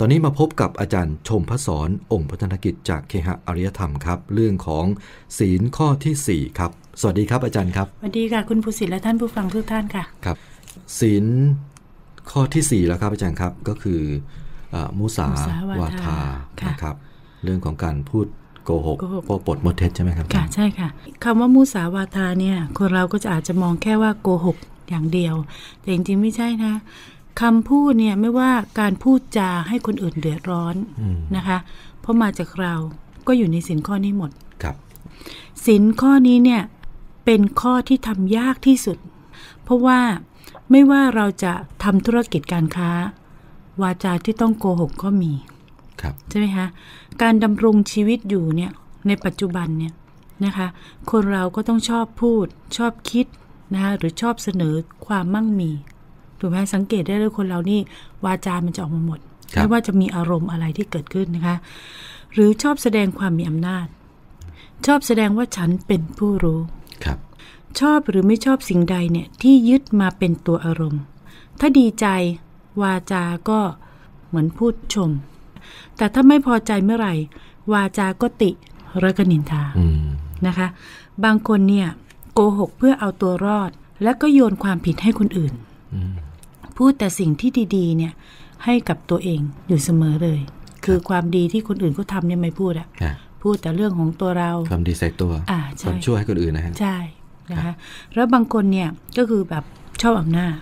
ตอนนี้มาพบกับอาจารย์ชมพระสอนองค์พัฒนกิจจากเคหะอริยธรรมครับ เรื่องของศีลข้อทีสี่4 ครับ สวัสดีครับอาจารย์ครับสวัสดีค่ะคุณผู้ศิษย์และท่านผู้ฟังทุกท่านค่ะครับ ศีลข้อทีสี่4 แล้วครับอาจารย์ครับก็คืออามุสามุสาวาวาทาทาค่ะนะครับ เรื่องของการพูดโกหกโกหกโปปดมดเท็จใช่ไหมครับค่ะใช่ค่ะคำว่ามุสาวาทาเนี่ยคนเราก็จะอาจจะมองแค่ว่าโกหกอย่างเดียว แต่จริงๆไม่ใช่นะ คำพูดเนี่ยไม่ว่าการพูดจาให้คนอื่นเดือดร้อนอืมนะคะ เพราะมาจากเราก็อยู่ในสินข้อนี้หมดครับสินข้อนี้เนี่ยเป็นข้อที่ทำยากที่สุด เพราะว่าไม่ว่าเราจะทำธุรกิจการค้า วาจาที่ต้องโกหกก็มีครับใช่ไหมคะการดำรงชีวิตอยู่เนี่ยในปัจจุบันเนี่ยนะคะคนเราก็ต้องชอบพูดชอบคิดนะคะหรือชอบเสนอความมั่งมี ถูกไหมสังเกตได้เลยคนเรานี่วาจามันจะออกมาหมดครับไม่ว่าจะมีอารมณ์อะไรที่เกิดขึ้นนะคะ หรือชอบแสดงความมีอำนาจ ชอบแสดงว่าฉันเป็นผู้รู้ครับ ชอบหรือไม่ชอบสิ่งใดเนี่ยที่ยึดมาเป็นตัวอารมณ์ ถ้าดีใจวาจาก็เหมือนพูดชม แต่ถ้าไม่พอใจเมื่อไหร่ วาจาก็ติและก็นินทาอืมนะคะ บางคนเนี่ยโกหกเพื่อเอาตัวรอด แล้วก็โยนความผิดให้คนอื่นอืม พูดแต่สิ่งที่ดีๆ เนี่ย ให้กับตัวเองอยู่เสมอเลย คือความดีที่คนอื่นเขาทำเนี่ยไม่พูดอะอะพูดแต่เรื่องของตัวเราความดีใส่ตัวอ่าคใช่วามช่วยให้คนอื่นนะฮะใช่นะคะแล้วบางคนเนี่ยก็คือแบบชอบอำนาจ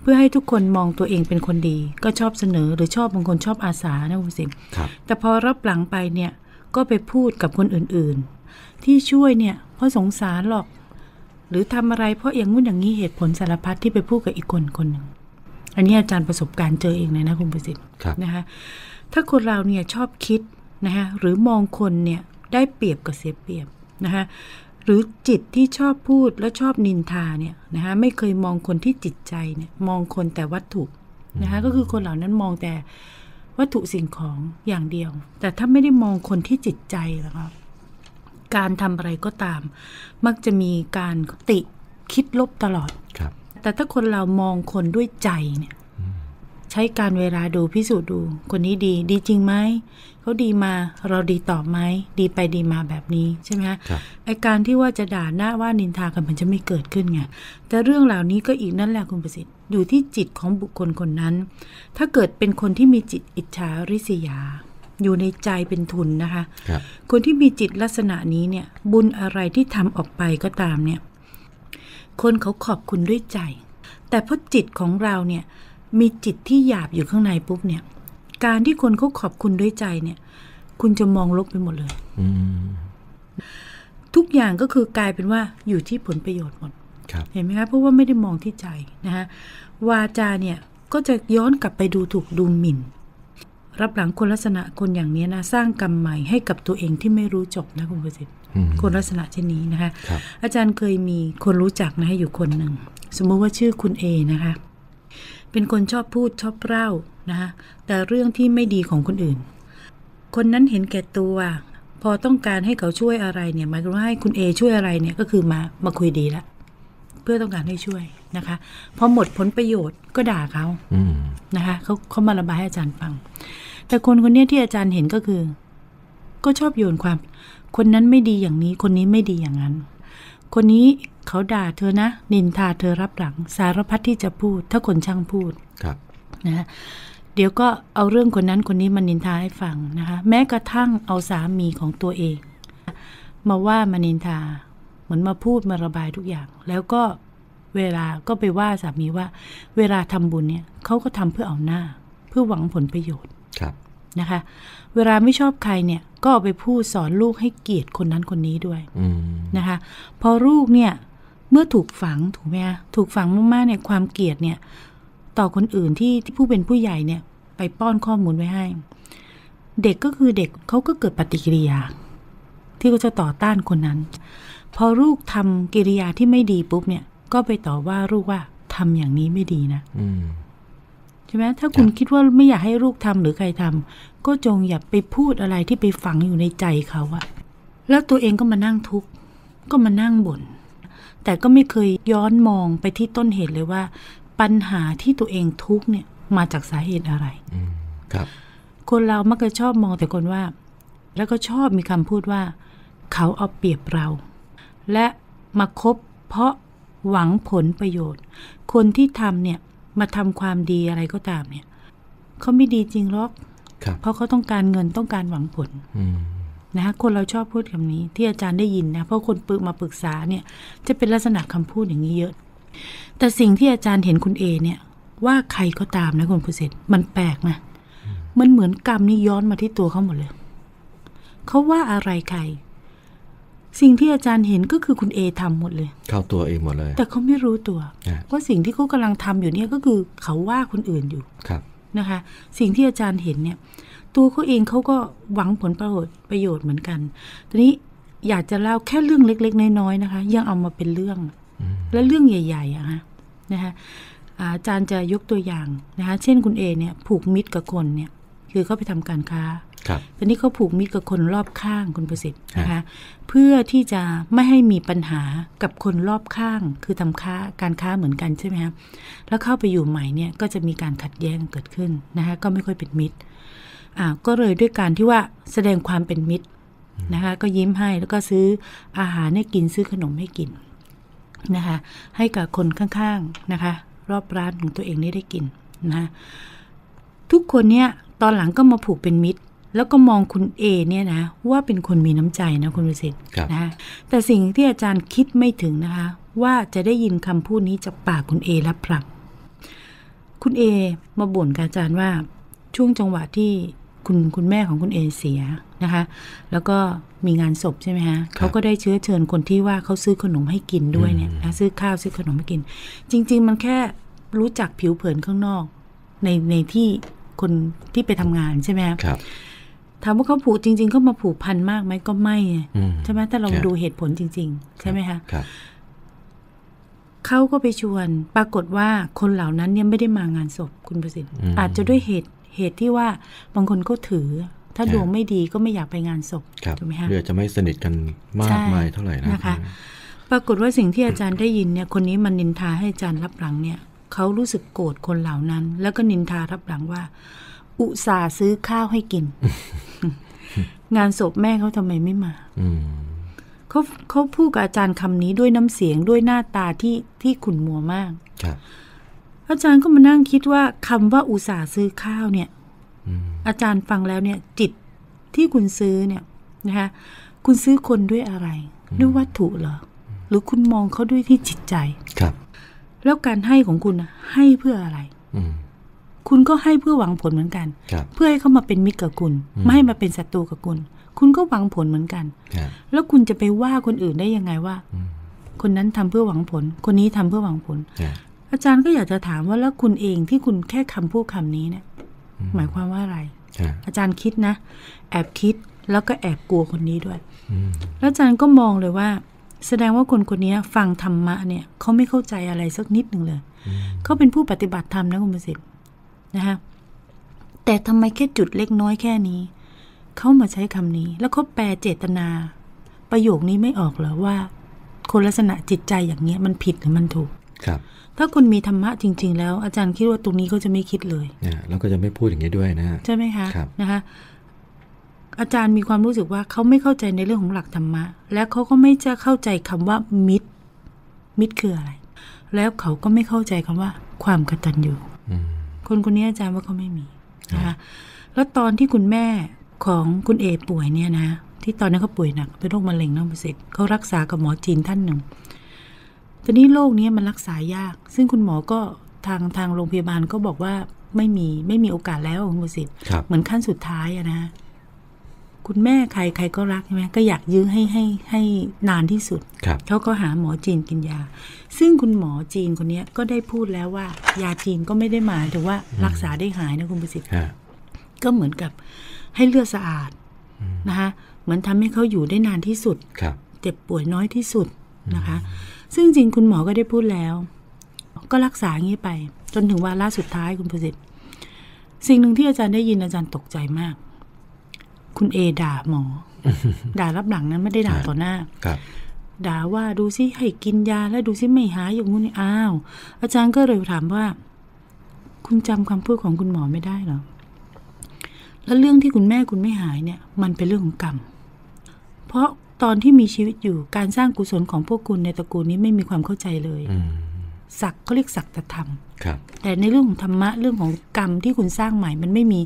เพื่อให้ทุกคนมองตัวเองเป็นคนดี ก็ชอบเสนอหรือชอบบางคนชอบอาสานะคุณสิงครับแต่พอรับหลังไปเนี่ยก็ไปพูดกับคนอื่นๆ ที่ช่วยเนี่ยเพราะสงสารหรอก หรือทำอะไรเพราะอย่างงู้นอย่างนี้เหตุผลสารพัดที่ไปพูดกับอีกคนคนหนึ่ง อันนี้อาจารย์ประสบการณ์เจอเองเลยนะคุณประสิทธิ์ครับนะคะถ้าคนเราเนี่ยชอบคิดนะคะหรือมองคนเนี่ยได้เปรียบกับเสียเปรียบนะคะหรือจิตที่ชอบพูดและชอบนินทาเนี่ยนะคะไม่เคยมองคนที่จิตใจเนี่ยมองคนแต่วัตถุนะคะก็คือคนเหล่านั้นมองแต่วัตถุสิ่งของอย่างเดียว แต่ถ้าไม่ได้มองคนที่จิตใจแล้วก็การทำอะไรก็ตาม มักจะมีการติคิดลบตลอดครับแต่ถ้าคนเรามองคนด้วยใจเนี่ย ใช้การเวลาดูพิสูจน์ดู คนนี้ดี ดีจริงไหมเขาดีมาเราดีต่อไหมดีไปดีมาแบบนี้ใช่ไหมคะครับไอการที่ว่าจะด่าหน้าว่านินทากันมันจะไม่เกิดขึ้นไงแต่เรื่องเหล่านี้ก็อีกนั่นแหละคุณประสิทธิ์อยู่ที่จิตของบุคคลคนนั้น ถ้าเกิดเป็นคนที่มีจิตอิจฉาริษยา อยู่ในใจเป็นทุนนะคะครับคนที่มีจิตลักษณะนี้เนี่ยบุญอะไรที่ทำออกไปก็ตามเนี่ยคนเขาขอบคุณด้วยใจ แต่เพราะจิตของเราเนี่ย มีจิตที่หยาบอยู่ข้างในปุ๊บเนี่ย การที่คนเขาขอบคุณด้วยใจเนี่ย คุณจะมองลบไปหมดเลยอืมทุกอย่างก็คือกลายเป็นว่าอยู่ที่ผลประโยชน์หมดครับเห็นไหมคะเพราะว่าไม่ได้มองที่ใจนะคะวาจาเนี่ยก็จะย้อนกลับไปดูถูกดูหมิ่น รับหลังคนลักษณะคนอย่างนี้นะ สร้างกรรมใหม่ให้กับตัวเองที่ไม่รู้จบนะคุณประสิทธิ์อืมคนลักษณะเช่นนี้นะคะครับอาจารย์เคยมีคนรู้จักนะคะอยู่คนหนึ่ง สมมุติว่าชื่อคุณเอนะคะ เป็นคนชอบพูดชอบเล่านะคะแต่เรื่องที่ไม่ดีของคนอื่น คนนั้นเห็นแก่ตัว พอต้องการให้เขาช่วยอะไรเนี่ยหมายถึงว่าให้คุณเอช่วยอะไรเนี่ยก็คือมามาคุยดีละเพื่อต้องการให้ช่วยนะคะพอหมดผลประโยชน์ก็ด่าเขาอนะคะเขาเขามาระบายให้อาจารย์ฟัง แต่คนคนนี้ที่อาจารย์เห็นก็คือ ก็ชอบโยนความ คนนั้นไม่ดีอย่างนี้ คนนี้ไม่ดีอย่างนั้น คนนี้ เขาด่าเธอนะ นินทาเธอรับหลัง สารพัดที่จะพูด ถ้าคนช่างพูดครับนะเดี๋ยวก็เอาเรื่องคนนั้นคนนี้มานินทาให้ฟังนะคะแม้กระทั่งเอาสามีของตัวเอง มาว่ามานินทา เหมือนมาพูดมาระบายทุกอย่าง แล้วก็เวลาก็ไปว่าสามีว่า เวลาทำบุญเนี่ยเขาก็ทำเพื่อเอาหน้า เพื่อหวังผลประโยชน์ครับนะคะ เวลาไม่ชอบใครเนี่ยก็เอาไปพูดสอนลูกให้เกลียดคนนั้นคนนี้ด้วยอืมนะคะ พอลูกเนี่ย เมื่อถูกฝังถูกไหมคะถูกฝังมากๆเนี่ยความเกลียดเนี่ยต่อคนอื่นที่ที่ผู้เป็นผู้ใหญ่เนี่ย ไปป้อนข้อมูลไว้ให้ เด็กก็คือเด็กเขาก็เกิดปฏิกิริยา ที่เขาจะต่อต้านคนนั้น พอลูกทำกิริยาที่ไม่ดีปุ๊บเนี่ย ก็ไปต่อว่าลูกว่าทำอย่างนี้ไม่ดีนะอืมใช่ไหมถ้าคุณคิดว่าไม่อยากให้ลูกทำหรือใครทำก็จงอย่าไปพูดอะไรที่ไปฝังอยู่ในใจเขาอะแล้วตัวเองก็มานั่งทุกข์ก็มานั่งบ่น แต่ก็ไม่เคยย้อนมองไปที่ต้นเหตุเลยว่า ปัญหาที่ตัวเองทุกข์เนี่ยมาจากสาเหตุอะไรอืมครับ คนเรามักจะชอบมองแต่คนว่า แล้วก็ชอบมีคำพูดว่า เขาเอาเปรียบเรา และมาคบเพราะหวังผลประโยชน์ คนที่ทำเนี่ยมาทำความดีอะไรก็ตามเนี่ยเขาไม่ดีจริงหรอกครับเพราะเขาต้องการเงินต้องการหวังผลอืม นะคะคนเราชอบพูดคำนี้ ที่อาจารย์ได้ยินนะเพราะคนปรึกมาปรึกษาเนี่ยจะเป็นลักษณะคำพูดอย่างนี้เยอะ แต่สิ่งที่อาจารย์เห็นคุณเอเนี่ยว่าใครก็ตามนะคุณผู้เสร็จมันแปลกนะมันเหมือนกรรมนี่ย้อนมาที่ตัวเขาหมดเลยเขาว่าอะไรใคร สิ่งที่อาจารย์เห็นก็คือคุณเอทำหมดเลย เข้าตัวเองหมดเลย แต่เขาไม่รู้ตัวอ่าว่าสิ่งที่เขากำลังทำอยู่เนี่ยก็คือเขาว่าคนอื่นอยู่ครับนะคะ สิ่งที่อาจารย์เห็นเนี่ย ตัวเขาเองเขาก็หวังผลประโยชน์ประโยชน์เหมือนกัน ทีนี้อยากจะเล่าแค่เรื่องเล็ก ๆ น้อยๆนะคะ ยังเอามาเป็นเรื่อง และเรื่องใหญ่ๆอะฮะนะคะอ่าอาจารย์จะยกตัวอย่างนะคะ เช่นคุณเอเนี่ยผูกมิตรกับคนเนี่ย คือเขาไปทำการค้าครับตอนนี้เขาผูกมิตรกับคนรอบข้างคุณประสิทธิ์นะคะ เพื่อที่จะไม่ให้มีปัญหากับคนรอบข้าง คือทำค้าการค้าเหมือนกันใช่ไหมครับแล้วเข้าไปอยู่ใหม่เนี่ยก็จะมีการขัดแย้งเกิดขึ้นนะคะ ก็ไม่ค่อยเป็นมิตร อ่าก็เลยด้วยการที่ว่าแสดงความเป็นมิตรนะคะ ก็ยิ้มให้แล้วก็ซื้ออาหารให้กินซื้อขนมให้กินนะคะ ให้กับคนข้างๆนะคะ รอบร้านของตัวเองนี่ได้กินนะทุกคนเนี่ยตอนหลังก็มาผูกเป็นมิตร แล้วก็มองคุณเอเนี่ยนะว่าเป็นคนมีน้ำใจนะคุณวิสิทธิ์ครับนะแต่สิ่งที่อาจารย์คิดไม่ถึงนะคะ ว่าจะได้ยินคำพูดนี้จากปากคุณเอรับหลังคุณเอมาบ่นกับอาจารย์ว่าช่วงจังหวะที่ คุณคุณแม่ของคุณเอเสียนะคะ แล้วก็มีงานศพใช่ไหมฮะเขาก็ได้เชื้อเชิญคนที่ว่าเขาซื้อขนมให้กินด้วยเนี่ยนะซื้อข้าวซื้อขนมให้กิน จริง ๆ มันแค่รู้จักผิวเผินข้างนอก ในในที่คนที่ไปทำงานใช่ไหมฮะครับถามว่าเขาผูกจริงๆเขามาผูกพันมากไหมก็ไม่ไงอืมใช่ไหมถ้าเราครับดูเหตุผลจริง ๆ ใช่ไหมคะครับเขาก็ไปชวน ปรากฏว่าคนเหล่านั้นเนี่ยไม่ได้มางานศพคุณประสิทธิ์อืมอาจจะด้วยเหตุ เหตุที่ว่าบางคนก็ถือ ถ้าครับดวงไม่ดีก็ไม่อยากไปงานศพครับถูกไหมคะเรือจะไม่สนิทกันมาใช่กมายเท่าไหร่นะนะคะ ปรากฏว่าสิ่งที่อาจารย์ได้ยินเนี่ยคนนี้มันนินทาให้อาจารย์รับหลังเนี่ยเขารู้สึกโกรธคนเหล่านั้น แล้วก็นินทารับหลังว่า อุตส่าห์ซื้อข้าวให้กิน งานศพแม่เขาทำไมไม่มาอืมเขาเขาพูดกับอาจารย์คำนี้ด้วยน้ำเสียงด้วยหน้าตาที่ที่ขุ่นมัวมากครับ อาจารย์ก็มานั่งคิดว่าคำว่าอุตส่าห์ซื้อข้าวเนี่ยอืมอาจารย์ฟังแล้วเนี่ยจิตที่คุณซื้อเนี่ยนะคะคุณซื้อคนด้วยอะไร ด้วยวัตถุเหรอ หรือคุณมองเขาด้วยที่จิตใจครับ แล้วการให้ของคุณน่ะให้เพื่ออะไรอืมคุณก็ให้เพื่อหวังผลเหมือนกันครับเพื่อให้เขามาเป็นมิตรกับคุณอืมไม่ให้มาเป็นศัตรูกับคุณ คุณก็หวังผลเหมือนกันครับแล้วคุณจะไปว่าคนอื่นได้ยังไงว่าอืมคนนั้นทำเพื่อหวังผล คนนี้ทำเพื่อหวังผลครับ อาจารย์ก็อยากจะถามว่าแล้วคุณเองที่คุณแค่คำพูดคำนี้เนี่ย หมายความว่าอะไรครับอาจารย์คิดนะ แอบคิดแล้วก็แอบกลัวคนนี้ด้วยอืมแล้วอาจารย์ก็มองเลยว่า แสดงว่าคนคนนี้ฟังธรรมะเนี่ยเขาไม่เข้าใจอะไรสักนิดหนึ่งเลยเขาเป็นผู้ปฏิบัติธรรมนะคุณประสิทธิ์นะคะแต่ทำไมแค่จุดเล็กน้อยแค่นี้เขามาใช้คำนี้ แล้วเขาแปลเจตนา ประโยคนี้ไม่ออกเหรอว่า คนลักษณะจิตใจอย่างเนี้ยมันผิดหรือมันถูก ครับ ถ้าคนมีธรรมะจริง ๆ แล้ว อาจารย์คิดว่าตรงนี้เขาจะไม่คิดเลยเนี่ยแล้วก็จะไม่พูดอย่างนี้ด้วยนะฮะใช่ไหมคะครับนะคะอาจารย์มีความรู้สึกว่าเขาไม่เข้าใจในเรื่องของหลักธรรมะ และเขาก็ไม่จะเข้าใจคำว่ามิตร มิตรคืออะไร แล้วเขาก็ไม่เข้าใจคำว่า ความกตัญญูอืมคนคนนี้อาจารย์ว่าเขาไม่มีนะคะแล้วตอนที่คุณแม่ของคุณเอป่วยเนี่ยนะ ที่ตอนนั้นเขาป่วยหนักเป็นโรคมะเร็งน้องประสิทธิ์เขารักษากับหมอจีนท่านหนึ่ง ทีนี้โรคนี้มันรักษายาก ซึ่งคุณหมอก็ทางทางโรงพยาบาลก็บอกว่าไม่มีไม่มีโอกาสแล้วคุณประสิทธิ์ครับเหมือนขั้นสุดท้ายอะนะคุณแม่ใครใครก็รักใช่ไหมก็อยากยื้อให้ให้ให้นานที่สุดครับเขาก็หาหมอจีนกินยา ซึ่งคุณหมอจีนคนเนี้ยก็ได้พูดแล้วว่า ยาจีนก็ไม่ได้หมายถึงว่ารักษาได้หายนะคุณประสิทธิ์ฮะก็เหมือนกับให้เลือดสะอาดนะคะเหมือนทำให้เขาอยู่ได้นานที่สุดครับเจ็บป่วยน้อยที่สุด นะคะ ซึ่งจริงคุณหมอก็ได้พูดแล้ว ก็รักษาอย่างนี้ไป จนถึงวาระสุดท้ายคุณประสิทธิ์ สิ่งหนึ่งที่อาจารย์ได้ยินอาจารย์ตกใจมาก คุณเอด่าหมอ ด่ารับหลังนะไม่ได้ด่าต่อหน้าครับด่าว่าดูซิให้กินยาแล้วดูซิไม่หายอย่างงู้นอ้าว อาจารย์ก็เลยถามว่า คุณจำคำพูดของคุณหมอไม่ได้เหรอแล้วเรื่องที่คุณแม่คุณไม่หายเนี่ย มันเป็นเรื่องของกรรม เพราะ ตอนที่มีชีวิตอยู่การสร้างกุศลของพวกคุณในตระกูลนี้ไม่มีความเข้าใจเลยอืมสักเขาเรียกสักตธรรมครับแต่ในเรื่องของธรรมะเรื่องของกรรมที่คุณสร้างใหม่ มันไม่มี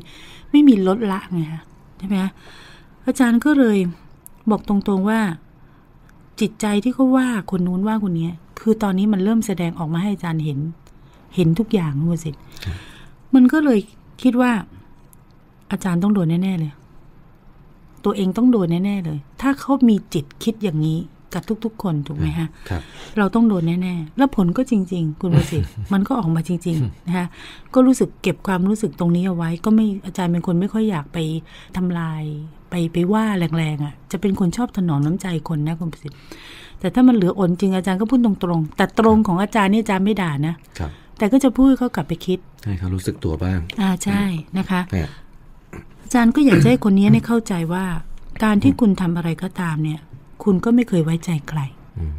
ไม่มีลดละไงคะใช่ไหมคะอาจารย์ก็เลยบอกตรงๆว่า จิตใจที่เขาว่าคนนู้นว่าคนนี้คือตอนนี้มันเริ่มแสดงออกมาให้อาจารย์เห็น เห็นทุกอย่างคุณประสิทธิ์มันก็เลยคิดว่า อาจารย์ต้องโดนแน่ๆเลย ตัวเองต้องโดนแน่ ๆ เลย ถ้าเขามีจิตคิดอย่างนี้กับทุก ๆ คนถูกไหมฮะครับเราต้องโดนแน่ๆ แล้วผลก็จริง ๆ คุณประสิทธิ์มันก็ออกมาจริง ๆ นะคะก็รู้สึกเก็บความรู้สึกตรงนี้เอาไว้ ก็ไม่อาจารย์เป็นคนไม่ค่อยอยากไปทำลาย ไปไปว่าแรงๆอะ จะเป็นคนชอบถนอมน้ำใจคนนะคุณประสิทธิ์ แต่ถ้ามันเหลืออดจริงอาจารย์ก็พูดตรงๆ แต่ตรงของอาจารย์นี่อาจารย์ไม่ด่านะครับแต่ก็จะพูดให้เขากลับไปคิดให้เขารู้สึกตัวบ้าง อ่าใช่นะคะเนี่ยอา จารย์ก็อยากจะให้คนนี้เนี่ยเข้าใจว่า การที่คุณทำอะไรก็ตามเนี่ย คุณก็ไม่เคยไว้ใจใครอืม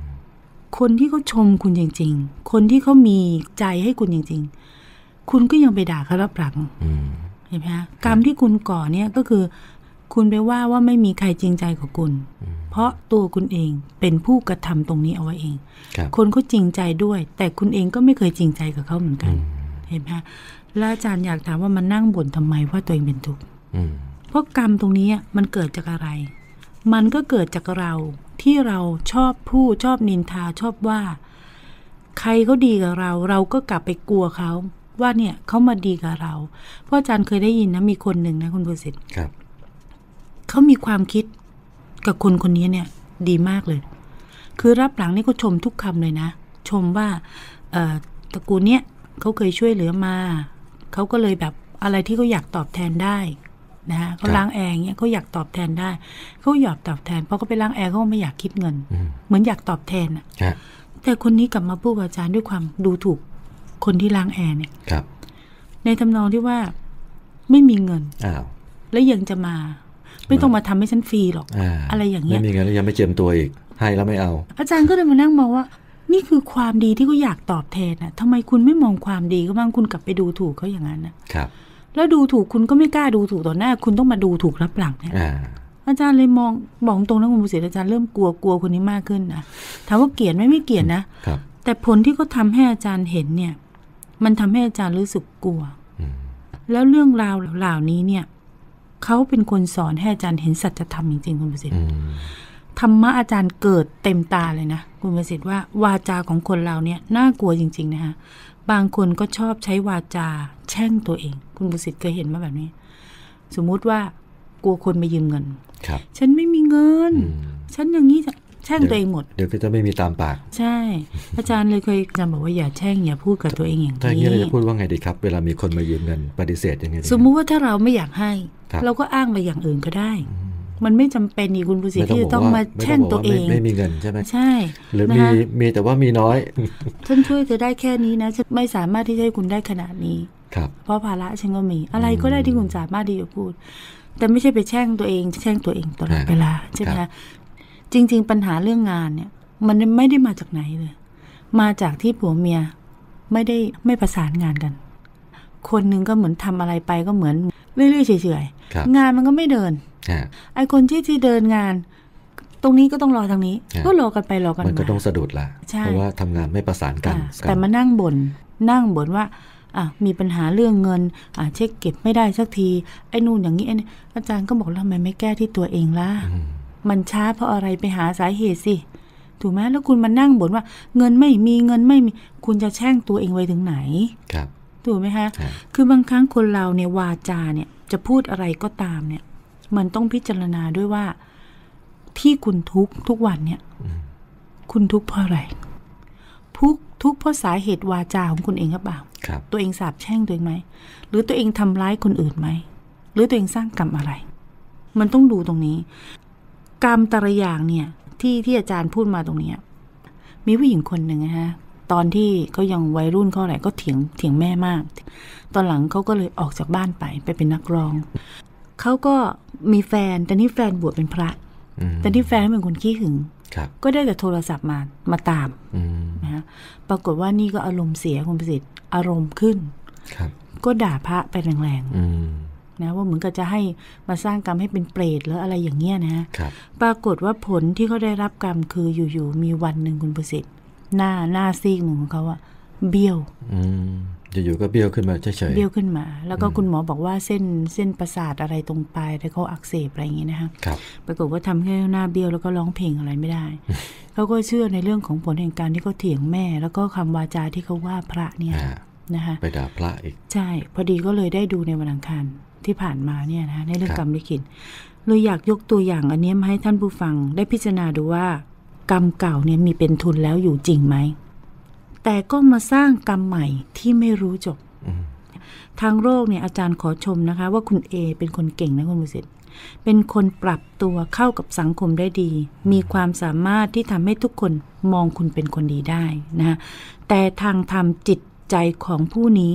คนที่เขาชมคุณจริง ๆ คนที่เขามีใจให้คุณจริง ๆ คุณก็ยังไปด่าเขารับหลังอืมเห็นไหมคะกรรมที่คุณก่อเนี่ยก็คือ คุณไปว่าว่าไม่มีใครจริงใจกับคุณ เพราะตัวคุณเองเป็นผู้กระทำตรงนี้เอาไว้เองครับคนเขาจริงใจด้วย แต่คุณเองก็ไม่เคยจริงใจกับเขาเหมือนกันอืมเห็นไหมคะแล้วอาจารย์อยากถามว่ามันนั่งบ่นทำไมว่าตัวเองเป็นทุกข์อืม เพราะกรรมตรงนี้มันเกิดจากอะไร มันก็เกิดจากเราที่เราชอบพูดชอบนินทาชอบว่า ใครเขาดีกับเรา เราก็กลับไปกลัวเขาว่าเนี่ยเขามาดีกับเรา เพราะอาจารย์เคยได้ยินนะมีคนหนึ่งนะคุณประสิทธิ์ครับเขามีความคิดกับคนคนนี้เนี่ย ดีมากเลย คือรับหลังนี่เขาชมทุกคำเลยนะ ชมว่าเอ่อตระกูลเนี้ยเขาเคยช่วยเหลือมา เขาก็เลยแบบอะไรที่เขาอยากตอบแทนได้ นะฮะเขาล้างแอร์เงี้ยเขาอยากตอบแทนได้เขาอยากตอบแทนเพราะเขาไปล้างแอร์เขาก็ไม่อยากคิดเงินอืมเหมือนอยากตอบแทนอะฮะแต่คนนี้กลับมาพูดกับอาจารย์ด้วยความดูถูกคนที่ล้างแอร์เนี่ยครับ ในทำนองที่ว่าไม่มีเงินอ้าวแล้วยังจะมา ไม่ต้องมาทำให้ฉันฟรีหรอกอ่าอะไรอย่างเงี้ยไม่มีเงินแล้วยังไม่เจียมตัวอีกให้แล้วไม่เอา อาจารย์ก็เลยมานั่งมองว่า นี่คือความดีที่เขาอยากตอบแทนน่ะทำไมคุณไม่มองความดีเขาบ้างคุณกลับไปดูถูกเขาอย่างนั้นนะครับ แล้วดูถูกคุณก็ไม่กล้าดูถูกต่อหน้า คุณต้องมาดูถูกรับหลังเนี่ยอ่าอาจารย์เลยมองบอกตรงนะคุณบุษย์อาจารย์เริ่มกลัวกลัวคนนี้มากขึ้นนะถามว่าเกลียดไหมไม่เกลียดนะครับแต่ผลที่เขาทำให้อาจารย์เห็นเนี่ย มันทำให้อาจารย์รู้สึกกลัวอืมแล้วเรื่องราวเหล่านี้เนี่ยเขาเป็นคนสอนให้อาจารย์เห็นสัจธรรมจริงๆคุณประสิทธิ์อืมธรรมะอาจารย์เกิดเต็มตาเลยนะคุณประสิทธิ์ว่าวาจาของคนเราเนี่ยน่ากลัวจริง ๆ นะคะ บางคนก็ชอบใช้วาจา แช่งตัวเอง คุณประสิทธิ์เคยเห็นมาแบบนี้ สมมุติว่ากลัวคนมายืมเงิน ครับ ฉันไม่มีเงินอืมฉันอย่างนี้จะแช่งตัวเองหมด เดี๋ยวก็จะไม่มีตามปาก ใช่ อาจารย์เลยเคยอาจารย์บอกว่าอย่าแช่งอย่าพูดกับตัวเองอย่างถ้าอย่างนี้เรานี้จะพูดว่าไงดีครับ เวลามีคนมายืมเงินปฏิเสธยังไงดีสมมุติว่าถ้าเราไม่อยากให้ครับเราก็อ้างไปอย่างอื่นก็ได้ มันไม่จำเป็นนี่คุณประสิทธิ์ที่จะต้องมาไแช่งตัวเองไม่ไม่มีเงินใช่ไหมใช่ หรือนะมีคะมีแต่ว่ามีน้อยฉันช่วยเธอได้แค่นี้นะฉันไม่สามารถที่จะให้คุณได้ขนาดนี้ครับเพราะภาระฉันก็มี อะไรก็ได้ที่คุณสามารถที่จะพูด แต่ไม่ใช่ไปแช่งตัวเอง แช่งตัวเองตลอดอ่าเวลาใช่ไหมครัคะบจริง ๆ ปัญหาเรื่องงานเนี่ย มันไม่ได้มาจากไหนเลย มาจากที่ผัวเมียไม่ได้ไม่ประสานงานกัน คนหนึ่งก็เหมือนทำอะไรไปก็เหมือน เรื่อยๆเฉยครับๆงานมันก็ไม่เดินอ่าไอคนที่ที่เดินงาน ตรงนี้ก็ต้องรอทางนี้อ่าก็รอกันไปรอกันมันก็มาต้องสะดุดละใช่เพราะว่าทำงานไม่ประสานกันอะแต่มานั่งบน่นนั่งบ่นว่าอะมีปัญหาเรื่องเงินอะเช็คเก็บไม่ได้สักทีไอ้นู่นอย่างนี้ไอ้นี่อาจารย์ก็บอกแล้วทำไมไม่แก้ที่ตัวเองล่ะอืมมันช้าเพราะอะไรไปหาสาเหตุสิถูกไหมแล้วคุณมานั่งบ่นว่า เงินไม่มีเงินไม่มี คุณจะแช่งตัวเองไว้ถึงไหนครับ ถูกไหมคะอ่าคือบางครั้งคนเราเนี่ยวาจาเนี่ยจะพูดอะไรก็ตามเนี่ย มันต้องพิจารณาด้วยว่าที่คุณทุกข์ทุกวันเนี่ย คุณทุกข์เพราะอะไรทุกข์ทุกข์เพราะสาเหตุวาจาของคุณเองหรือเปล่าครับตัวเองสาบแช่งตัวเองไหม หรือตัวเองทำร้ายคนอื่นไหม หรือตัวเองสร้างกรรมอะไร มันต้องดูตรงนี้ กรรมแต่ละอย่างเนี่ย ที่ที่อาจารย์พูดมาตรงเนี้ยมีผู้หญิงคนหนึ่งนะฮะ ตอนที่เขายังวัยรุ่นเขาอะไรก็เถียงเถียงแม่มาก ตอนหลังเขาก็เลยออกจากบ้านไปไปเป็นนักร้อง เขาก็มีแฟน แต่นี่แฟนบวชเป็นพระอืมแต่ที่แฟนเป็นคนขี้หึงครับก็ได้แต่โทรศัพท์มามาตามอืมนะฮะปรากฏว่านี่ก็อารมณ์เสียคุณประสิทธิ์อารมณ์ขึ้นครับก็ด่าพระไปแรงอืมนะว่าเหมือนกับจะให้มาสร้างกรรมให้เป็นเปรตหรืออะไรอย่างเงี้ยนะครับปรากฏว่าผลที่เขาได้รับกรรมคืออยู่ๆมีวันหนึ่งคุณประสิทธิ์ หน้าหน้าซีกหนึ่งของเขาอะเบี้ยวอืมอยู่ๆก็เบี้ยวขึ้นมาเฉยเบี้ยวขึ้นมา แล้วก็คุณหมอบอกว่าเส้นเส้นประสาทอะไรตรงปลายแล้วเขาอักเสบอะไรอย่างงี้นะคะๆครับปรากฏว่าทำให้หน้าเบี้ยวแล้วก็ร้องเพลงอะไรไม่ได้เขาก็เชื่อในเรื่องของผลแห่งการที่เขาเถียงแม่ แล้วก็คำวาจาที่เขาว่าพระเนี่ยอ่านะคะไปด่าพระอีก ใช่ พอดีก็เลยได้ดูในวันอังคารที่ผ่านมาเนี่ยนะในเรื่อคงรับกรรมลิขิตเลยอยากยกตัวอย่างอันเนี้ยมาให้ท่านผู้ฟังได้พิจารณาดูว่า กรรมเก่าเนี่ยมีเป็นทุนแล้วอยู่จริงไหม แต่ก็มาสร้างกรรมใหม่ที่ไม่รู้จบอืมทางโลกเนี่ยอาจารย์ขอชมนะคะ ว่าคุณเอเป็นคนเก่งนะคุณบุษตเป็นคนปรับตัวเข้ากับสังคมได้ดี มีความสามารถที่ทำให้ทุกคนมองคุณเป็นคนดีได้นะคะแต่ทางธรรมจิตใจของผู้นี้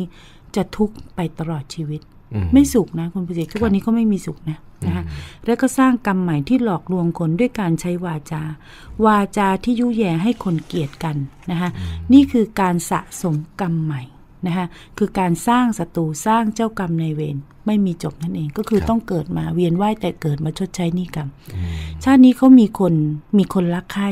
จะทุกข์ไปตลอดชีวิตอืมไม่สุขนะคุณประสิทธิ์ทุกวันนี้เขาไม่มีสุขนะ นะคะแล้วก็สร้างกรรมใหม่ที่หลอกลวงคนด้วยการใช้วาจา วาจาที่ยุแย่ให้คนเกลียดกันนะคะนี่คือการสะสมกรรมใหม่นะคะคือการสร้างศัตรูสร้างเจ้ากรรมในายเวรไม่มีจบนั่นเองก็คือครับต้องเกิดมาเวียนว่ายแต่เกิดมาชดใช้หนี้กรรม ชาตินี้เขามีคนมีคนรักใคร่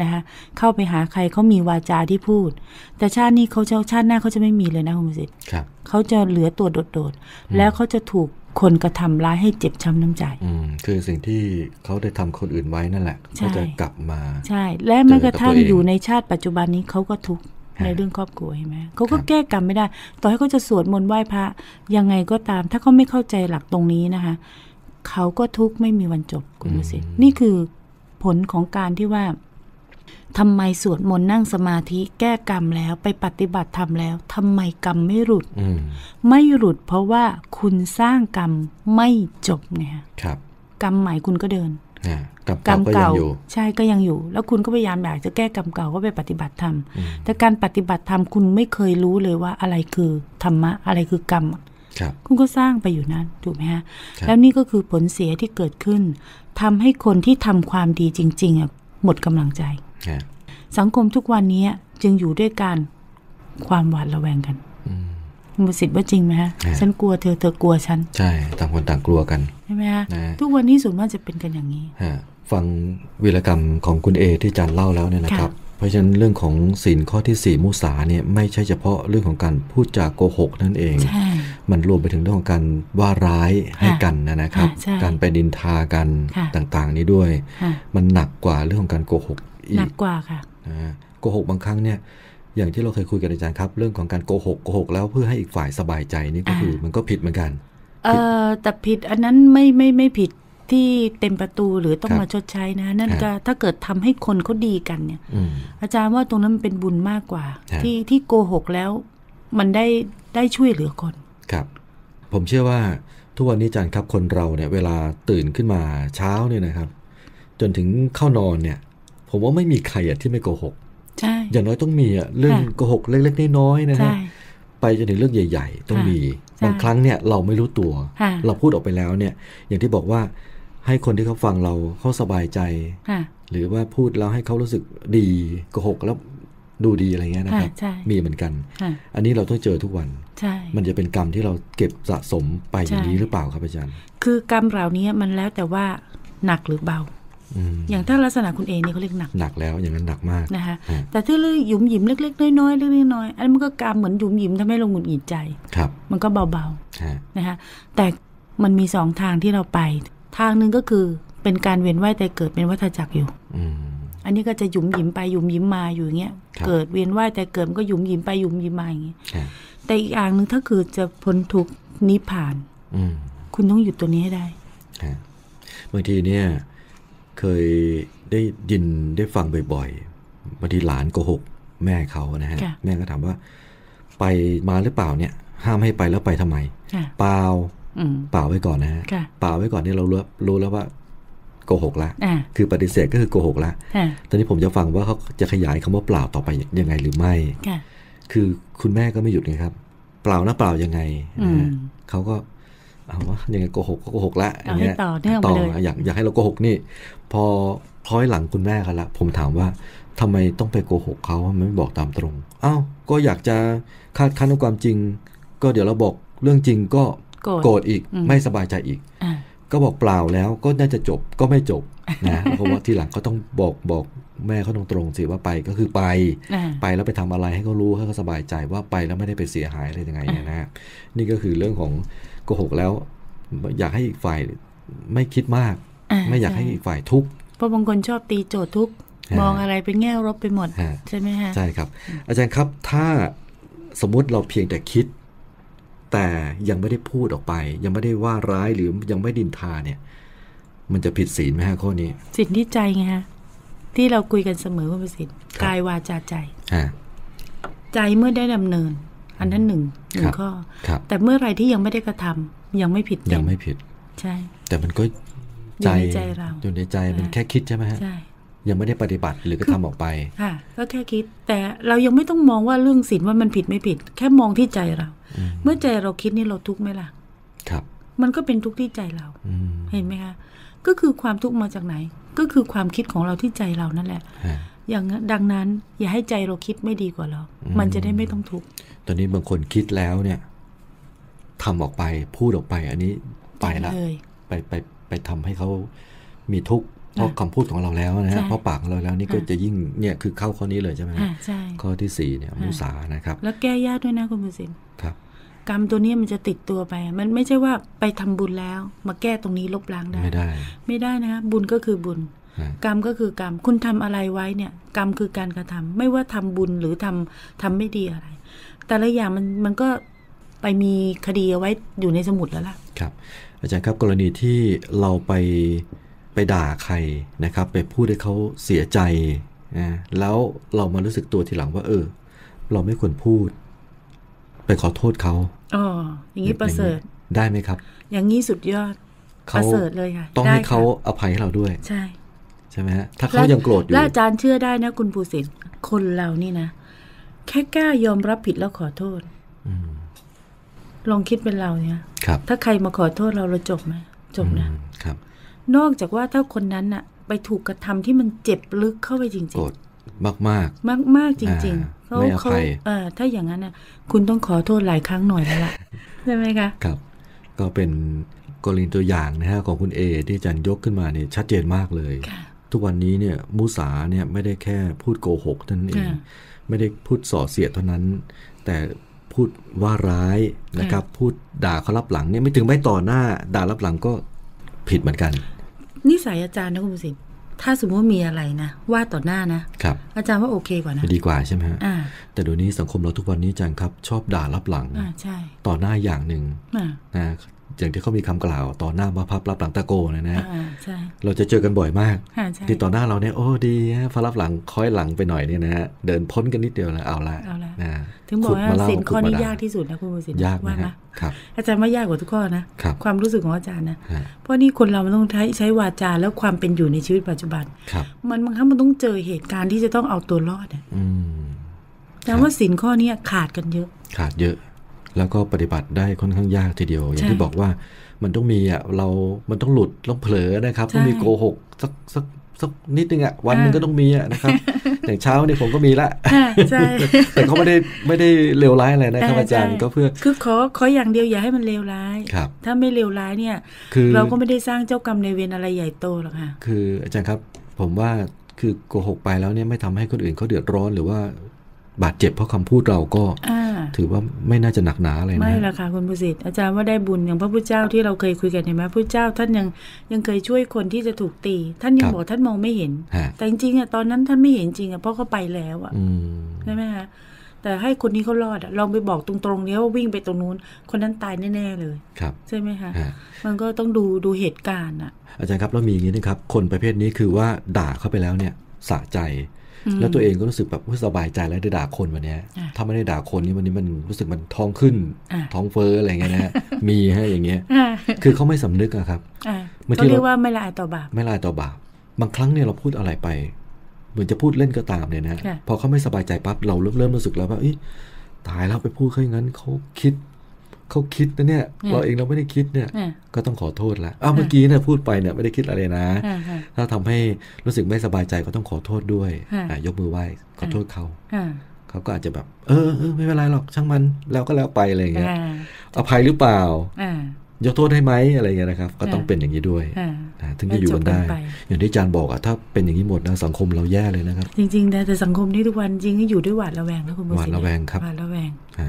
นะคะเข้าไปหาใครเขามีวาจาที่พูด แต่ชาตินี้เขาจะชาติหน้าเขาจะไม่มีเลยนะคุณประสิทธิ์ครับเขาจะเหลือตัวโดดๆแล้วเขาจะถูก คนกระทำร้ายให้เจ็บช้ำน้ำใจอืมคือสิ่งที่เขาได้ทำคนอื่นไว้นั่นแหละใช่ก็จะกลับมา ใช่ และแม้กระทั่งเจอกับตัวเองอยู่ในชาติปัจจุบันนี้เขาก็ทุกข์ฮะในเรื่องครอบครัวเห็นไหมเขาก็ครับแก้กรรมไม่ได้ ต่อให้เขาจะสวดมนต์ไหว้พระยังไงก็ตาม ถ้าเขาไม่เข้าใจหลักตรงนี้นะคะเขาก็ทุกข์ไม่มีวันจบคุณประสิทธิ์นี่คือผลของการที่ว่า ทำไมสวดมนต์นั่งสมาธิแก้กรรมแล้วไปปฏิบัติธรรมแล้วทำไมกรรมไม่หลุดอืมไม่หลุดเพราะว่าคุณสร้างกรรมไม่จบไงคะครับ กรรมใหม่คุณก็เดินอ่ากับกรรเก่ามก็ยัเก่างอยู่ใช่ก็ยังอยู่ แล้วคุณก็พยายามอยากจะแก้กรรมเก่าก็ไปปฏิบัติธรรม แต่การปฏิบัติธรรมคุณไม่เคยรู้เลยว่าอะไรคือธรรมะอะไรคือกรรมครับคุณก็สร้างไปอยู่นั้นถูกไหมฮะครับแล้วนี่ก็คือผลเสียที่เกิดขึ้นทำให้คนที่ทำความดีจริงๆอะหมดกำลังใจอ่า สังคมทุกวันนี้จึงอยู่ด้วยการความหวาดระแวงกันอืมคุณประสิทธิ์ว่าจริงไหมฮะฮะ ฉันกลัวเธอเธอกลัวฉัน ใช่ ต่างคนต่างกลัวกัน ใช่ไหมฮะนะทุกวันนี้ส่วนมากจะเป็นกันอย่างนี้ฮะฟังวีรกรรมของคุณเอที่อาจารย์เล่าแล้วเนี่ยนะครับ เพราะฉะนั้นเรื่องของศีลข้อที่สี่มุสาเนี่ยไม่ใช่เฉพาะเรื่องของการพูดจาโกหกนั่นเองใช่มันรวมไปถึงเรื่องของการว่าร้ายให้กันนะนะครับค่ะใช่การไปดินทากันค่ะต่างๆ นี้ด้วยค่ะมันหนักกว่าเรื่องของการโกหก อีหนักกกว่าค่ะนะฮะโกหกบางครั้งเนี่ยอย่างที่เราเคยคุยกันอาจารย์ครับ เรื่องของการโกหกโกหกแล้วเพื่อให้อีกฝ่ายสบายใจนี่ก็คือมันก็ผิดเหมือนกันเอ่อแต่ผิดอันนั้นไม่ไม่ไม่ผิดที่เต็มประตูหรือต้องครับมาชดใช้นะ นั่นครับก็ถ้าเกิดทำให้คนเขาดีกันเนี่ยอืมอาจารย์ว่าตรงนั้นมันเป็นบุญมากกว่าครับที่ที่โกหกแล้วมันได้ได้ช่วยเหลือคนครับ ผมเชื่อว่าทุกวันนี้อาจารย์ครับคนเราเนี่ย เวลาตื่นขึ้นมาเช้าเนี่ยนะครับ จนถึงเข้านอนเนี่ย ผมว่าไม่มีใครอะที่ไม่โกหกใช่อย่างน้อยต้องมีอะเรื่องค่ะโกหกเล็กๆน้อยๆนะใช่ฮะไปจนถึงเรื่องใหญ่ ๆ ต้องค่ะมีใช่บางครั้งเนี่ยเราไม่รู้ตัวค่ะเราพูดออกไปแล้วเนี่ย อย่างที่บอกว่าให้คนที่เขาฟังเราเขาสบายใจค่ะหรือว่าพูดแล้วให้เขารู้สึกดีโกหกแล้วดูดีอะไรเงี้ยนะครับค่ะใช่มีเหมือนกันค่ะอันนี้เราต้องเจอทุกวันใช่มันจะเป็นกรรมที่เราเก็บสะสมไปอย่างนี้ใช่หรือเปล่าครับอาจารย์ คือกรรมเหล่านี้มันแล้วแต่ว่าหนักหรือเบา อืมอย่างถ้าลักษณะคุณเอนี่เขาเรียกหนัก หนักแล้วอย่างนั้นหนักมากนะคะฮะแต่ถ้าเรื่องหยุมหยิมเล็กๆน้อยๆเล็กๆน้อยๆอันนั้นมันก็กรรมเหมือนหยุมหยิมทำให้เราหงุดหงิดใจครับ มันก็เบาฮะๆนะคะแต่มันมีสองทางที่เราไป ทางหนึ่งก็คือเป็นการเวียนว่ายแต่เกิดเป็นวัฏจักรอยู่อืมอันนี้ก็จะหยุมหยิมไปหยุมหยิมมาอยู่อย่างเงี้ยครับเกิดเวียนว่ายแต่เกิดมันก็หยุมหยิมไปหยุมหยิมมาอย่างเงี้ยฮะแต่อีกอย่างหนึ่งถ้าคือจะพ้นทุกข์นิพพานอืมคุณต้องหยุดตัวนี้ให้ได้ฮะบางทีเนี่ย เคยได้ยินได้ฟังบ่อยๆบางทีหลานโกหกแม่เขานะฮะค่ะแม่ก็ถามว่า ไปมาหรือเปล่าเนี่ย ห้ามให้ไปแล้วไปทำไมค่ะเปล่าอืมเปล่าไว้ก่อนนะฮะค่ะเปล่าไว้ก่อนเนี่ยเรารู้รู้แล้วว่าโกหกละอ่าคือปฏิเสธก็คือโกหกละค่ะตอนนี้ผมจะฟังว่าเขาจะขยายคำว่าเปล่าต่อไปยังไงหรือไม่ค่ะคือคุณแม่ก็ไม่หยุดไงครับ เปล่านะเปล่ายังไงนะฮะอืมเขาก็ เอาว่ายังไงโกหกก็โกหกละเอาให้ต่อเนื่องไปต่อเลยอยากอยากให้เราโกหกนี่ พอพร้อยหลังคุณแม่กันละ ผมถามว่าทำไมต้องไปโกหกเขาไม่บอกตามตรงอ้าวก็อยากจะคาดคั้นความจริง ก็เดี๋ยวเราบอกเรื่องจริงก็โกรธโกรธอีกอืมไม่สบายใจอีกอ่าก็บอกเปล่าแล้วก็น่าจะจบก็ไม่จบนะเพราะว่าทีหลังก็ต้องบอกบอกแม่เขาตรงๆสิว่าไปก็คือไปอ่าไปแล้วไปทำอะไรให้เขารู้ให้เขาสบายใจว่าไปแล้วไม่ได้ไปเสียหายอะไรยังไงเนี่ยนะฮะนี่ก็คือเรื่องของ โกหกแล้ว อยากให้อีกฝ่ายไม่คิดมากอ่าไม่อยากใช่ให้อีกฝ่ายทุกข์เพราะบางคนชอบตีโจทย์ทุกข์ฮะมองอะไรเป็นแง่ลบไปหมดฮะใช่ไหมฮะใช่ครับ อาจารย์ครับถ้าสมมุติเราเพียงแต่คิด แต่ยังไม่ได้พูดออกไป ยังไม่ได้ว่าร้ายหรือยังไม่ดินทาเนี่ย มันจะผิดศีลไหมฮะข้อนี้สิทธิใจไงฮะที่เราคุยกันเสมอคุณประสิทธิ์ครับกายวาจาใจฮะใจเมื่อได้ดำเนิน อันนั้นหนึ่งหนึ่ครังบข้อครับแต่เมื่อไหรที่ยังไม่ได้กระทำยังไม่ผิดยังไม่ผิด ใช่ แต่มันก็อยู่ในใจเราอยู่ในใจมันแค่คิดใช่ไหมฮะใช่ยังไม่ได้ปฏิบัติหรือกระทำออกไปค่ะก็แค่คิด แต่เรายังไม่ต้องมองว่าเรื่องศีลว่ามันผิดไม่ผิด แค่มองที่ใจเรา เมื่อใจเราคิดนี่เราทุกข์ไหมล่ะ ครับ มันก็เป็นทุกข์ที่ใจเราอืมเห็นไหมคะก็คือความทุกข์มาจากไหน ก็คือความคิดของเราที่ใจเรานั่นแหละฮะอย่างนั้นดังนั้น อย่าให้ใจเราคิดไม่ดีกว่าเรา มันจะได้ไม่ต้องทุกข์ ตอนนี้บางคนคิดแล้วเนี่ยทำออกไปพูดออกไป อันนี้ไปละเลยไปไปไปทำให้เขามีทุกข์เพราะคำพูดของเราแล้วนะใช่ฮะเพราะปากของเราแล้วนี่ก็อะจะยิ่งเนี่ยคือเข้าข้อนี้เลยใช่ไหมฮะอ่าใช่ข้อที่สี่เนี่ยมุสานะครับ แล้วแก้ยากด้วยนะคุณบุสินครับ กรรมตัวเนี้ยมันจะติดตัวไป มันไม่ใช่ว่าไปทำบุญแล้ว มาแก้ตรงนี้ลบล้างได้ ไม่ได้ ไม่ได้นะคะบุญก็คือบุญฮะกรรมก็คือกรรม คุณทำอะไรไว้เนี่ย กรรมคือการกระทำไม่ว่าทำบุญหรือทำทำไม่ดีอะไร แต่ละอย่างมันมันก็ไปมีคดีเอาไว้อยู่ในสมุดแล้วล่ะ ครับ อาจารย์ครับกรณีที่เราไปไปด่าใครนะครับ ไปพูดให้เขาเสียใจนะแล้วเรามารู้สึกตัวทีหลังว่า เออ เราไม่ควรพูด ไปขอโทษเขาอ๋ออย่างนี้ประเสริฐได้ไหมครับ อย่างนี้สุดยอดเขาประเสริฐเลยค่ะต้องได้ให้เขาค่ะอภัยให้เราด้วย ใช่ ใช่ไหมฮะถ้าเขายังโกรธอยู่และอาจารย์เชื่อได้นะคุณภูสิทธิ์คนเรานี่นะ แค่กล้ายอมรับผิดแล้วขอโทษอืมลองคิดเป็นเราเนี่ยครับถ้าใครมาขอโทษเราเราจบไหมจบนะอืมครับ นอกจากว่าถ้าคนนั้นน่ะไปถูกกระทำที่มันเจ็บลึกเข้าไปจริงโกรธมากมากๆมากมากๆจริงๆอ่าไม่อภัยเออถ้าอย่างนั้นน่ะคุณต้องขอโทษหลายครั้งหน่อยแล้วล่ะใช่ไหมคะๆครับ ก็เป็นกรณีตัวอย่างนะฮะของคุณเอที่อาจารย์ยกขึ้นมาเนี่ยชัดเจนมากเลยค่ะทุกวันนี้เนี่ยมุสาเนี่ยไม่ได้แค่พูดโกหกเท่านั้นเองค่ะ ไม่ได้พูดส่อเสียดเท่านั้น แต่พูดว่าร้ายนะครับ พูดด่าเขารับหลังเนี่ยไม่ถึงไม่ต่อหน้า ด่ารับหลังก็ผิดเหมือนกัน นิสัยอาจารย์นะคุณภูสิทธิ์ถ้าสมมติว่ามีอะไรนะ ว่าต่อหน้านะครับอาจารย์ว่าโอเคกว่านะดีกว่าใช่ไหมฮะอ่าแต่เดี๋ยวนี้สังคมเราทุกวันนี้อาจารย์ครับ ชอบด่ารับหลัง อ่าใช่ ต่อหน้าอย่างหนึ่งอ่านะ อย่างที่เขามีคำกล่าวต่อหน้ามาพับรับหลังตะโกนะนะฮะอ่าใช่เราจะเจอกันบ่อยมากอ่าใช่ที่ต่อหน้าเราเนี่ยโอ้ดีฮะพอรับหลังคอยหลังไปหน่อยเนี่ยนะฮะเดินพ้นกันนิดเดียวแล้วเอาละเอาละนะถึงบอกขุดว่ามาเล่าสินข้อขุดนี้มด่ยากที่สุดนะคุณภูสิทธิ์ยากว่านะไหมฮะครับอาจารย์ว่ายากกว่าทุกข้อนะครับความรู้สึกของอาจารย์นะฮะเพราะนี่คนเรามันต้องใช้ใช้วาจาแล้วความเป็นอยู่ในชีวิตปัจจุบันครับมันบางครั้งมันต้องเจอเหตุการณ์ที่จะต้องเอาตัวรอดอะอืมแต่ว่าสินข้อเนี้ยขาดกันเยอะ ขาดเยอะ แล้วก็ปฏิบัติได้ค่อนข้างยากทีเดียว อย่างใช่ที่บอกว่ามันต้องมีอะเรา มันต้องหลุดต้องเผลอนะครับใช่ต้องมีโกหกสักสักสักนิดนึงอะวันหนึงอ่าก็ต้องมีอะนะครับอย่างเช้านี่ผมก็มีละอ่าใช่แต่เขาไม่ได้ไม่ได้เลวร้ายอะไรนะครับอ่าอาจารย์ใช่ก็เพื่อคือขอขออย่างเดียวอย่าให้มันเลวร้ายครับถ้าไม่เลวร้ายเนี่ยคือเราก็ไม่ได้สร้างเจ้ากรรมในายเวรอะไรใหญ่โตหรอกค่ะคืออาจารย์ครับผมว่าคือโกหกไปแล้วเนี่ยไม่ทำให้คนอื่นเขาเดือดร้อนหรือว่าบาดเจ็บเพราะคำพูดเราก็ อ่า ถือว่าไม่น่าจะหนักหนาอะไรนะไม่ละค่ะคุณประสิทธิ์อาจารย์ว่าได้บุญอย่างพระพุทธเจ้าที่เราเคยคุยกันเห็นไหมพระพุทธเจ้าท่านยังยังเคยช่วยคนที่จะถูกตี ท่านยังบอกท่านมองไม่เห็นฮะแต่จริงๆอะตอนนั้นท่านไม่เห็นจริงอะเพราะเขาไปแล้วอะอืมใช่ไหมคะแต่ให้คนนี้เขารอดอะลองไปบอกตรงๆเนี้ยว่าวิ่งไปตรงนู้น คนนั้นตายแน่ๆเลยครับใช่ไหมคะฮะมันก็ต้องดูดูเหตุการณ์อะอาจารย์ครับแล้วมีอย่างนี้นะครับ คนประเภทนี้คือว่าด่าเข้าไปแล้วเนี่ยสะใจ แล้วตัวเองก็รู้สึกแบบว่าสบายใจแล้วได้ด่าคนวันเนี้ยอะถ้าไม่ได้ด่าคนนี้วันนี้มันรู้สึกมันท้องขึ้นอะท้องเฟ้ออะไรเงี้ยนะฮะมีฮะอย่างเงี้ยอ่าคือเขาไม่สำนึกอะครับอ่าบางทีเขาเรียกเราว่าไม่ละอายต่อบาปไม่ลายต่อบาปบางครั้งเนี่ยเราพูดอะไรไป เหมือนจะพูดเล่นก็ตามเนี่ยนะฮะค่ะพอเขาไม่สบายใจปั๊บเราเริ่มเริ่มรู้สึกแล้วว่าเอ้ยตายแล้วไปพูดเขาอย่างนั้นเขาคิด เขาคิดนะเนี่ย เราเองเราไม่ได้คิดเนี่ยอ่าก็ต้องขอโทษละอ้าวเมื่อกี้เนี่ยพูดไปเนี่ยไม่ได้คิดอะไรนะอ่าฮะถ้าทำให้รู้สึกไม่สบายใจก็ต้องขอโทษด้วยค่ะอะยกมือไหว้ขอโทษเขาอ่าเขาก็อาจจะแบบ เออเออไม่เป็นไรหรอกช่างมันแล้วก็แล้วไปอะไรอย่างเงี้ยอ่าอภัยหรือเปล่าอ่ายกโทษให้ไหมอะไรเงี้ยนะครับ ก็ต้องอ่าเป็นอย่างนี้ด้วยอ่านะถึงจะอยู่กันได้แล้วจบกันไปอย่างที่อาจารย์บอกอะถ้าเป็นอย่างนี้หมดนะสังคมเราแย่เลยนะครับ จริงๆนะแต่สังคมนี้ทุกวันจริงก็อยู่ด้วยหวาดระแวงนะคุณบุหวาดระแวงครับหวาดระแวงอ่า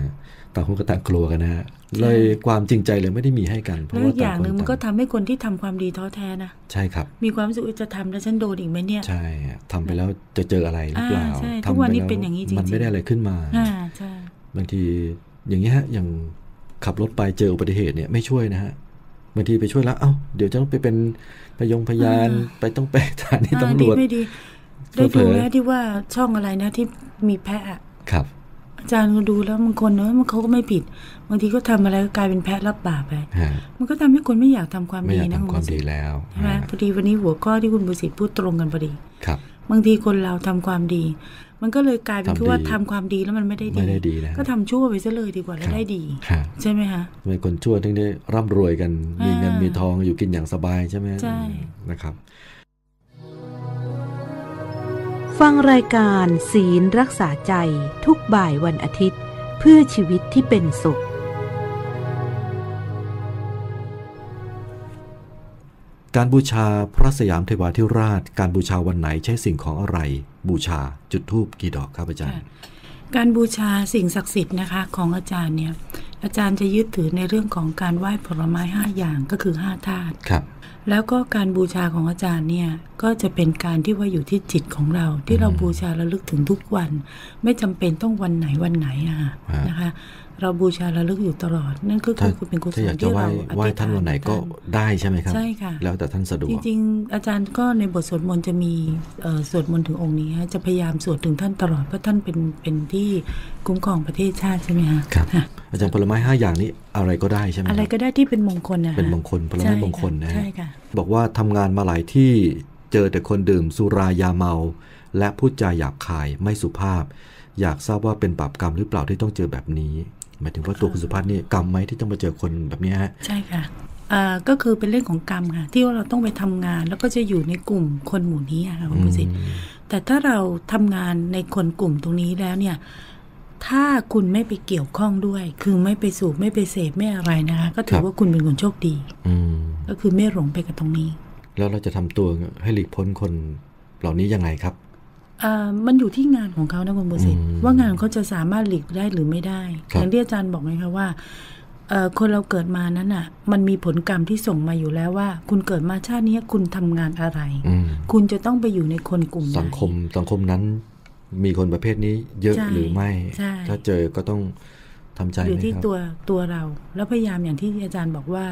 ต่างคนก็ต่างกลัวกันนะฮะเลยความจริงใจเลยไม่ได้มีให้กัน เพแล้ราะวว่าอีกอต่างย่างคหนึ่นงมันก็ต่างทำให้คนที่ทำความดีท้อแท้นะใช่ครับ มีความรู้สึกว่าจะทำแล้วฉันโดนอีกไหมเนี่ย ใช่ทำไปแล้วจะเจออะไรหรือเปล่าอ่าใช่ทำทุกวันนี้ไแล้วเป็นอย่างนี้จริงๆมันไม่ได้อะไรขึ้นมาอ่าใช่บางทีอย่างนี้ยฮะอย่างขับรถไปเจออุบัติเหตุเนี่ยไม่ช่วยนะฮะบางทีไปช่วยแล้วเอ้าเดี๋ยวจะต้องไปเป็นพยงพยานไปต้องไปสถานีอ่าตำรวจดีไม่ดีเผลอได้ๆดูแล้วที่ว่าช่องอะไรนะที่มีแพะอะครับ อาจารย์ก็ดูแล้วบางคนเนอะมันเขาก็ไม่ผิดบางทีก็ทำอะไรก็กลายเป็นแพะรับบาปไปฮะมันก็ทำให้คนไม่อยากทำความไม่ดีอยากนะทำความณบุดีษแล้วใช่ไหมฮะพอดีวันนี้หัวข้อที่คุณบุษิตพูดตรงกันพอดีครับ บางทีคนเราทำความดี มันก็เลยกลายเป็นทำคือว่าดีทำความดีแล้วมันไม่ได้ดีไม่ได้ดีนะก็ทำชั่วไปซะเลยดีกว่าแล้วได้ดีฮะใช่ไหมคะทำไมคนชั่วถึงได้ร่ำรวยกันมีเงินอ่ามีมีทองอยู่กินอย่างสบายใช่ไหมใช่นะครับ ฟังรายการศีลรักษาใจทุกบ่ายวันอาทิตย์ เพื่อชีวิตที่เป็นสุข การบูชาพระสยามเทวาธิราช การบูชาวันไหนใช้สิ่งของอะไร บูชาจุดธูปกี่ดอกครับอาจารย์ การบูชาสิ่งศักดิ์สิทธิ์นะคะของอาจารย์เนี่ยอาจารย์จะยึดถือในเรื่องของการไหว้ผลไม้ห้าอย่างก็คือห้าธาตุครับ แล้วก็การบูชาของอาจารย์เนี่ยก็จะเป็นการที่ว่าอยู่ที่จิตของเรา ที่เราบูชาระลึกถึงทุกวัน ไม่จำเป็นต้องวันไหนวันไหนอะค่ะฮะนะคะ เราบูชาระลึกอยู่ตลอด นั่นก็ถ้าคือเป็นกุศถ้าอลยากจะที่ไหว้เราไหว้ท่านวันไหนก็ท่าได้ใช่ไหมครับใช่ค่ะแล้วแต่ท่านสะดวจกริงๆ อาจารย์ก็ในบทสวดมนต์จะมีเอ่อสวดมนต์ถึงองค์นี้ฮะจะพยายามสวดถึงท่านตลอดเพราะท่านเป็นเป็นที่คุ้มครองประเทศชาติใช่ไหมคะครับค่ะ อาจารย์ผลไม้ห้าอย่างนี้อะไรก็ได้ใช่ไหมคอะไรรับก็ได้ที่เป็นมงคลนะะเป็นมงคลผลไม้ใช่มงคลนะฮะใช่ค่ะบอกว่าทำงานมาหลายที่เจอแต่คนดื่มสุรายาเมา และพูดจาหยาบคายไม่สุภาพ อยากทราบว่าเป็นบาปกรรมหรือเปล่าที่ต้องเจอแบบนี้ หมายถึงว่าตัวคุณสุภาพนี่กรรมไหมที่ต้องมาเจอคนแบบเนี้ยฮะใช่ค่ะอ่าก็คือเป็นเรื่องของกรรมค่ะ ที่ว่าเราต้องไปทำงานแล้วก็จะอยู่ในกลุ่มคนหมู่นี้อะค่ะคุณประสิทธิ์แต่ถ้าเราทำงานในคนกลุ่มตรงนี้แล้วเนี่ย ถ้าคุณไม่ไปเกี่ยวข้องด้วย คือไม่ไปสูบไม่ไปเสพไม่อะไรนะคะก็ถืครัอบว่าคุณเป็นคนโชคดีอืมก็คือไม่หลงไปกับตรงนี้ แล้วเราจะทำตัวให้หลีกพ้นคนเหล่านี้ยังไงครับอ่ามันอยู่ที่งานของเขานะคุณบุษิตอืมว่างานเขาจะสามารถหลีกได้หรือไม่ได้ครับอย่างที่อาจารย์บอกไงคะว่าเอ่อคนเราเกิดมานั้นอะ มันมีผลกรรมที่ส่งมาอยู่แล้วว่า คุณเกิดมาชาตินี้คุณทำงานอะไรอืมคุณจะต้องไปอยู่ในคนกลุ่มไหนสังคมสังคมนั้น มีคนประเภทนี้เยอะใช่หรือไม่ใช่ถ้าเจอก็ต้องทำใจอยู่ไหมที่ครับตัวตัวเรา แล้วพยายามอย่างที่อาจารย์บอกว่า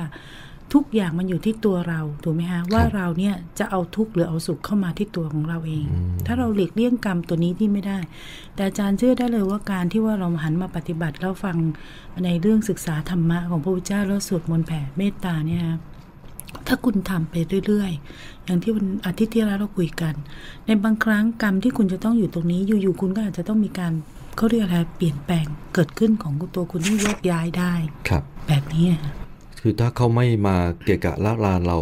ทุกอย่างมันอยู่ที่ตัวเราถูกไหมคะว่าเราเนี่ยจะเอาทุกข์หรือเอาสุขเข้ามาที่ตัวของเราเอง ถ้าเราหลีกเลี่ยงกรรมตัวนี้ที่ไม่ได้ แต่อาจารย์เชื่อได้เลยว่าการที่ว่าเราหันมาปฏิบัติแล้วฟังในเรื่องศึกษาธรรมะของพระพุทธเจ้าแล้วสวดมนต์แผ่เมตตาเนี่ยนะถ้าคุณทำไปเรื่อยๆ อย่างที่วันอาทิตย์ที่แล้วเราคุยกัน ในบางครั้งกรรมที่คุณจะต้องอยู่ตรงนี้ อยู่ๆคุณก็อาจจะต้องมีการเขาเรียกอะไรเปลี่ยนแปลงเกิดขึ้นของตัวคุณที่โยกย้ายได้ครับ แบบนี้อะคือถ้าเขาไม่มาเกะกะละลานเรา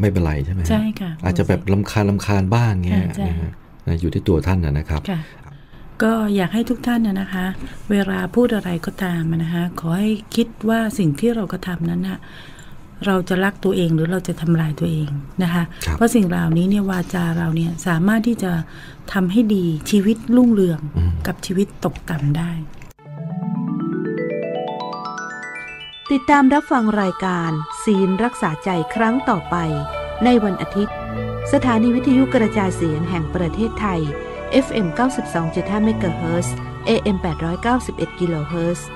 ไม่เป็นไรใช่ไหมฮะใช่ค่ะอาจจะแบบลำคาญลำคาญบ้างเงี้ยใช่นะฮะนะอยู่ที่ตัวท่านนะนะครับค่ะก็อยากให้ทุกท่านนะนะคะ เวลาพูดอะไรก็ตามอะนะคะ ขอให้คิดว่าสิ่งที่เรากระทำนั้นนะ เราจะรักตัวเองหรือเราจะทำลายตัวเองนะคะครับเพราะสิ่งเหล่านี้เนี่ยวาจาเราเนี่ยสามารถที่จะทำให้ดีชีวิตรุ่งเรืองกับชีวิตตกต่ำได้ ติดตามรับฟังรายการ ศีลรักษาใจครั้งต่อไป ในวันอาทิตย์ สถานีวิทยุกระจายเสียงแห่งประเทศไทย FM 92.5 MHz AM 891 กิโลเฮิรตซ์